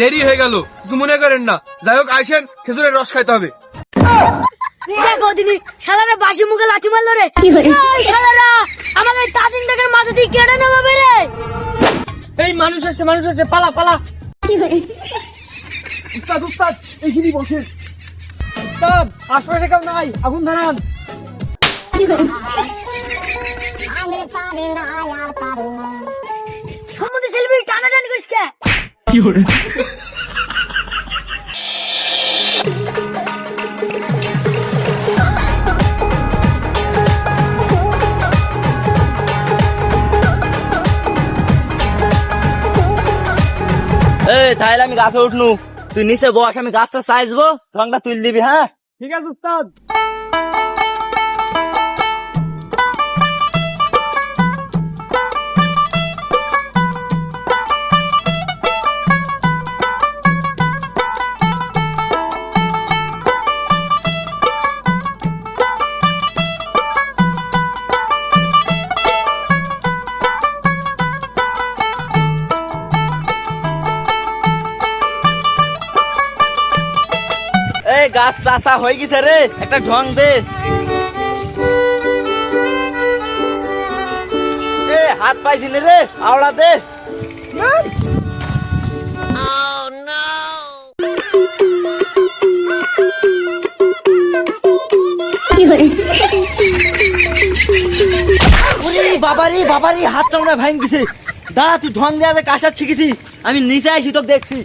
দেরি হয়ে গেল কিছু মনে করেন না। যাই হোক আইসেন খেজুরের রস খাইতে হবে। দেখো দিদি শালারা বাসি মুখে লাথি মারলো রে। শালারা আমাকে তাদিন থেকে মাথা দিয়ে কেটে নেবে রে। এই মানুষ আছে মানুষ আছে পালা পালা। উস্তাদ উস্তাদ বসেন আশপাশে কেউ নাই আগুন ধরান। সম্বন্ধে সেলফি টানাটানি করিস কে এই তাহলে আমি গাছে উঠনু তুই নিচে বস আমি গাছটা সাইজবো রংটা তুল দিবি হ্যাঁ ঠিক আছে উস্তাদ গাছ চাষা হয়ে গেছে রে একটা ঢং দে। এ হাত পাইছি রে আওড়া দে। ওরে বাবারে বাবারে হাত চামড়া ভাঙ দিছে। দাঁড়া তুই ঢং দেওয়া কাশার শিখেছি। আমি নিচে আইসি তোকে দেখছি।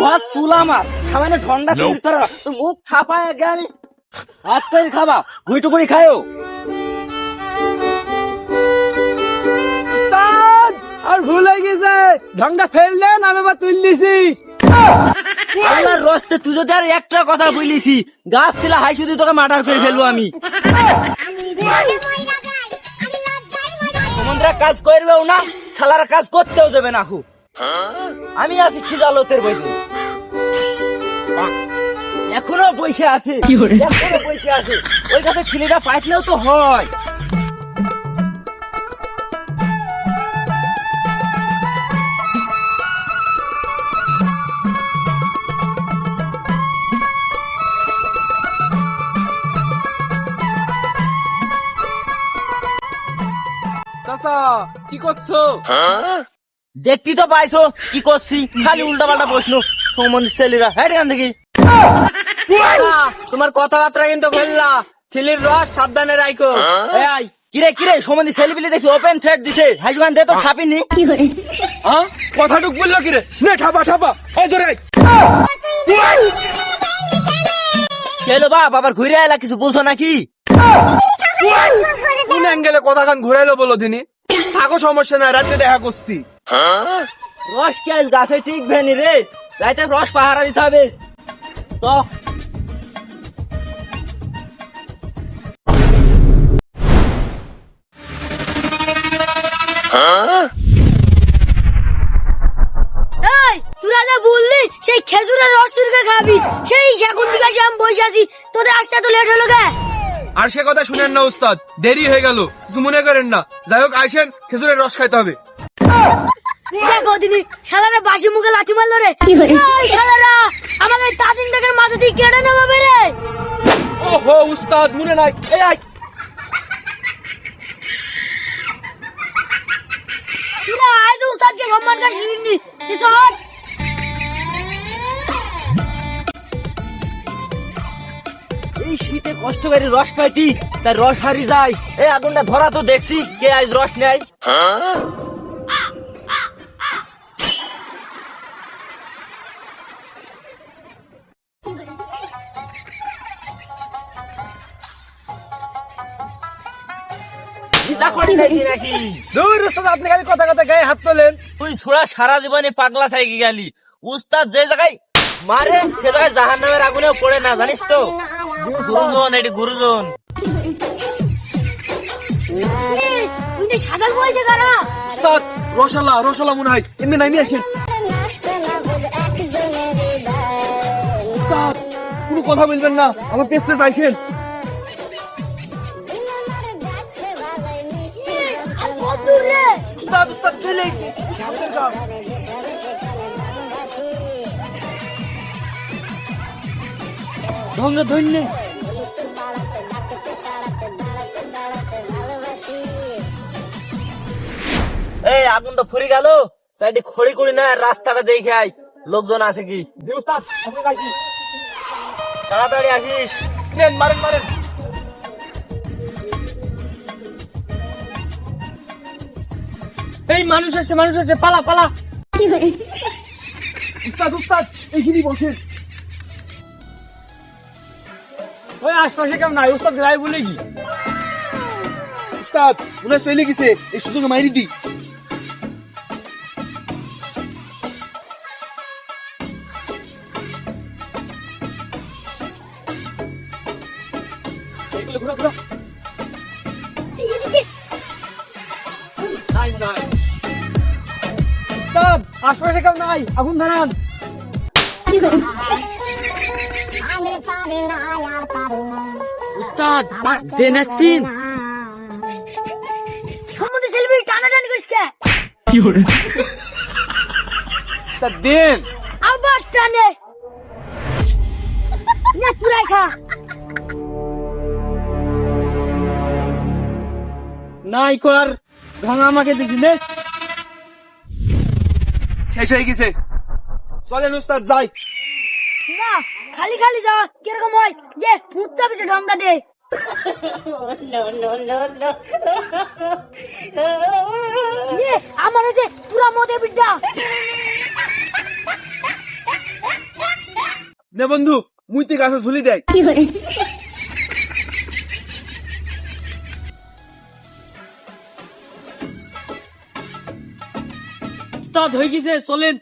ওহা চুলা মার সামান্য ঠন্ডা তুলি তোর তোর মুখ ছাপায় আগে আমি? হাত করে খাবা গুইটু করে খায়ও আর ভুল হয়ে গেছে। ঢংটা ফেল আমি আবার তুল দিছি। আল্লাহর রস্তে তুই যদি আর একটা কথা বলিছি গাছ ছিল হাই শুধু তোকে মার্ডার করে ফেলব আমি। কাজ করবেও না। ছালারা কাজ করতেও দেবে না খুব আমি আছি খিজালতের বইতে এখনও বসে আছে। এখনও বসে আছে। ওই কাছে ছেলেটা পাইলেও তো হয়। চাচা কি করছ? দেখতি তো পাইছো কি করছি? খালি উল্টা পাল্টা প্রশ্ন। সম্বন্ধে ছেলেরা হ্যাঁ এখান থেকে। তোমার কথাবার্তা কিন্তু খেললা ছেলের রস সাবধানে রাখো এই কিরে কিরে সম্বন্ধে ছেলে পিলে দেখছি ওপেন থ্রেড দিছে। হাইজুগান দে তো খাপিনি হ্যাঁ? কথাটুক বলল কি রে নে ঠাপা ঠাপা এই জোরে। কেলো বা বাবার ঘুরে আয়লা কিছু বলছো নাকি? অ্যাঙ্গেলে কথা খান ঘুরাইলো বলো তিনি থাকো সমস্যা নাই রাত্রে দেখা করছি। রস কে আজ গাছে ঠিক ভেনি রে? রাইতে রস পাহারা দিতে হবে। তো। এই তোরা যে বললি সেই খেজুরের রস চুরকে খাবি। সেই সেকুন দিকে আমি বসে আছি তোদের আসতে তো লেট হলো কে? আর সে কথা শুনেন না উস্তাদ। দেরি হয়ে গেল। কিছু মনে করেন না। যাই হোক আইসেন খেজুরের রস খাইতে হবে। দিদি? শালারা বাসি মুখে লাথি মারলো রে। এই শালারা আমাকে তাদিন থেকে মাথা দিয়ে কেটে নেবে রে। ওহো উস্তাদ মনে নাই। এই আয়। উস্তাদকে সম্মান করে শিখিনি। এই শীতে কষ্ট করে রস পাইতি তার রস হারি যায়। এই আগুনটা ধরা তো দেখছি কে আজ রস নেয়? চিন্তা করি নাকি নাকি? দূর উস্তাদ আপনি খালি কথা কথা গায়ে হাত তোলেন। তুই ছোড়া সারা জীবনে পাগলা থেকে গেলি। উস্তাদ যে জায়গায় মারে সে জায়গায় জাহান নামের আগুনেও পড়ে না জানিস তো? গুরুজন এটি গুরুজন। সাদা রসালা রসালা মনে হয়। এমনি নাই নিয়ে আসেন। উস্তাদ কোনো কথা বলবেন না। আমার পেস পেস আইসেন উস্তাদ ধন্য ধন্য। এই আগুন তো ফুরি গেল। সাইডে খড়ি করি না রাস্তাটা দেখে আই লোকজন আছে কি? তাড়াতাড়ি আসিস। নেন মারেন মারেন। এই মানুষ আছে মানুষ আছে পালা পালা। উস্তাদ উস্তাদ এইখানে বসেন। ওই আশপাশে কেমন নাই উস্তাদ যাই বলে কি উস্তাদ উনার চলে গেছে এই সুযোগ মাইরি দি উস্তাদ আশপাশে কেমন নাই আগুন ধরান উস্তাদ দেন সেলফি টানাটানি করিস কে? তা দেন। আবার টানে। না চুরাই খা। নাই করার ভাঙা আমাকে দিছিলে শেষ হয়ে গেছে। চলেন উস্তাদ যাই। না খালি খালি যাওয়া কীরকম হয়? যে ফুটতে হবে ঢঙ্গা দে। নে, আমার হচ্ছে পুরা মদে বিদ্যা নে বন্ধু মুইতে গাছে ঝুলি দেয় উস্তাদ হয়ে গেছে চলেন।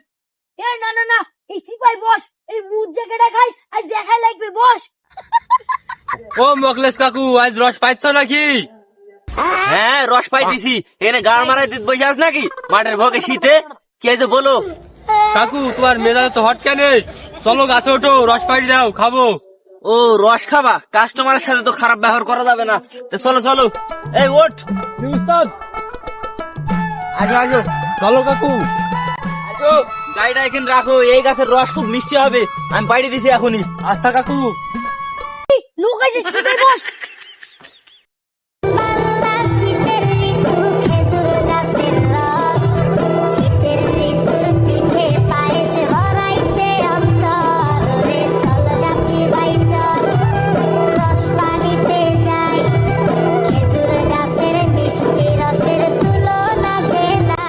এ না না না এই সিপাই বস এই মুখ জায়গাটা খাই আজ দেখাই লাগবে বস। ও মকলেশ কাকু আজ রস পাইছ নাকি? হ্যাঁ রস পাইতেছি। এখানে গাড় মারাই দিতে বসে আস নাকি? মাঠের ভোগে শীতে? কি আছে বলো? কাকু তোমার মেজাজ তো হট কেন? চলো গাছে ওঠো রস পাই দাও খাব। ও রস খাবা? কাস্টমারের সাথে তো খারাপ ব্যবহার করা যাবে না। তো চলো চলো। এই ওঠ। উস্তাদ। আজো আসো। চলো কাকু। আসো। গাড়িটা এখানে রাখো এই গাছের রস খুব মিষ্টি হবে। আমি বাইরে দিছি এখনই। আচ্ছা কাকু। সিপাই বস।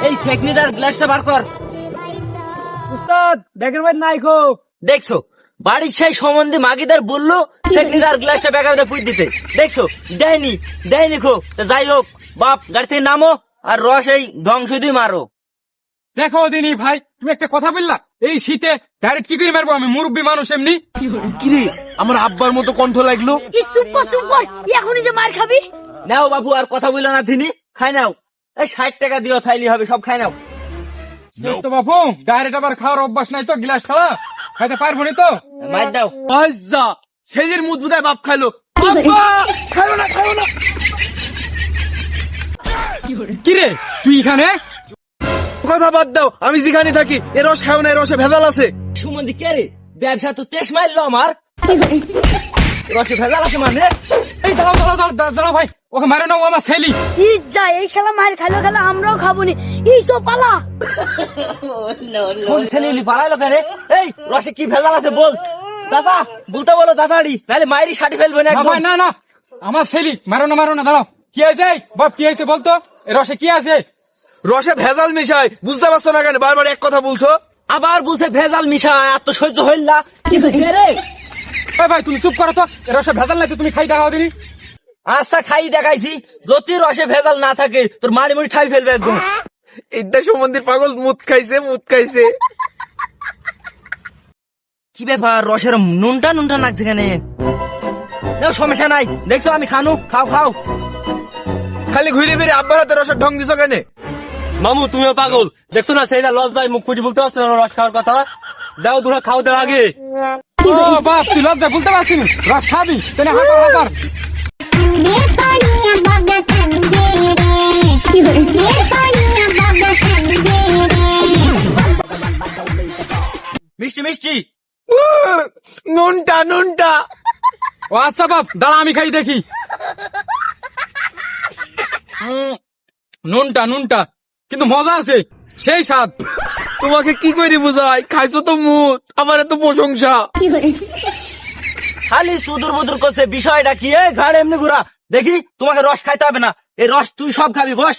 এই সেকনিটার গ্লাসটা বার কর। উস্তাদ ব্যাগের বাইর নাই খো দেখছ? বাড়ির সেই সম্বন্ধে মাগিদার বলল সেকনিটার গ্লাসটা বেকার পুই দিতে। দেখছ? দেয়নি দেয়নি খো। তা যাই হোক বাপ গাড়ি থেকে নামো আর রস এই ধ্বংস দিয়ে মারো। দেখো দিনি ভাই তুমি একটা কথা বললা? এই শীতে ডাইরেক্ট কি করে মারবো আমি মুরব্বী মানুষ এমনি? কিরে আমার আব্বার মতো কণ্ঠ লাগল? চুপ কর চুপ কর। এখনই যে মার খাবি। নাও বাবু আর কথা বলল না তিনি খাই নাও। এই ষাট টাকা দিও থাইলি হবে সব খাই নাও। তো বাপু ডাইরেক্ট আবার খাওয়ার অভ্যাস নাই তো গিলাস খাওয়া। খাইতে পারব না তো? মার দাও। আজ্জা সেজের মুদ বুদায় বাপ খাইলো। না খাইলো না। কিরে তুই এখানে? কথা বাদ দাও আমি যেখানে থাকি এ রস খাও না এ রসে ভেজাল আছে। সুমন্দি কে রে? ব্যবসা তো তেস মারলো আমার। রসে ভেজাল আছে মানে? এই দাঁড়াও দাঁড়াও দাঁড়াও দাঁড়াও, ভাই ওকে মারে না ও আমার ছেলি। এই যা এই খেলা মার খেলো খেলা আমরাও খাব নি। এই সব পালা ছেলে পালাইলো কেন এই রসে কি ভেজাল আছে বল। দাদা বলতে বলো দাদাড়ি নাহলে মায়েরই সাটি ফেলবে না না একদম। ভাই না না আমার ছেলি মারো না মারো না দাঁড়াও। কি হয়েছে? বাপ কি হয়েছে বলতো? রসে কি আছে? রসে ভেজাল মিশাই বুঝতে পারছ না কেন? বারবার এক কথা বলছো? আবার বলছে ভেজাল মিশা এত তো সহ্য হইল না। রে? ভাই তুমি চুপ করো তো। রসে ভেজাল নাই তো তুমি খাই দেখাও দিনি। আচ্ছা খাই দেখাইছি। যদি রসে ভেজাল না থাকে তোর মারি মুড়ি ঠাই ফেলবে একদম। এটা সম্বন্ধে পাগল মুত খাইছে মুত খাইছে। কি ব্যাপার? রসের নুনটা নুনটা লাগছে এখানে সমস্যা নাই। দেখছ আমি খানু। খাও খাও। খালি ঘুরে ফিরে আব্বার হাতে রসের ঢং দিছো কেন? মামু তুমিও পাগল। দেখছ না সেই লস লজ্জায় মুখ খুঁজে বলতে পারছ না রস খাওয়ার কথা? দাও দুটা খাও দেওয়া আগে। ও বাপ তুই লজ্জায় বলতে পারছিস রস খাবি মিষ্টি মিষ্টি। নুনটা নুনটা। ও আচ্ছা বাপ দাঁড়া আমি খাই দেখি। নুনটা নুনটা। কিন্তু মজা আছে সেই স্বাদ। তোমাকে কি করে বুঝাই? খাইছো তো মুত আমার এত প্রশংসা। খালি সুদূর বুদুর করছে বিষয়টা কি? এ ঘাড় এমনি ঘুরা। দেখি তোমাকে রস খাইতে হবে না। এই রস তুই সব খাবি বস।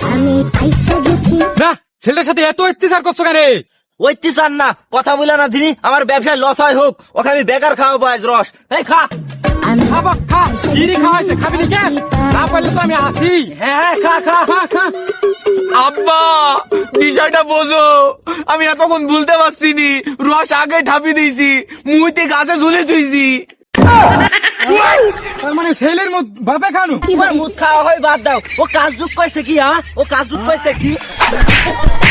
না ছেলেটার সাথে এত অত্যাচার করছ কেন? ওইটি চান না কথা বলে না দিনি আমার ব্যবসায় লস হয় হোক ওকে আমি বেকার খাওয়াবো আজ রস। এই খা। আমি খাবা খা। চিনি খাওয়াইছে খাবি নি কেন না পারলে তো আমি আসি। হ্যাঁ হ্যাঁ খা খা খা খা। আব্বা বিষয়টা বোঝো। আমি এতক্ষণ ভুলতে পারছি নি রস আগে ঠাপি দিয়েছি মুইতে গাছে ঝুলে থুইছি। তার মানে ছেলের মুখ বাপে খানু? মুখ খাওয়া হয় বাদ দাও। ও কাজ যুগ কইছে কি হ্যাঁ? ও কাজ যুগ কইছে কি?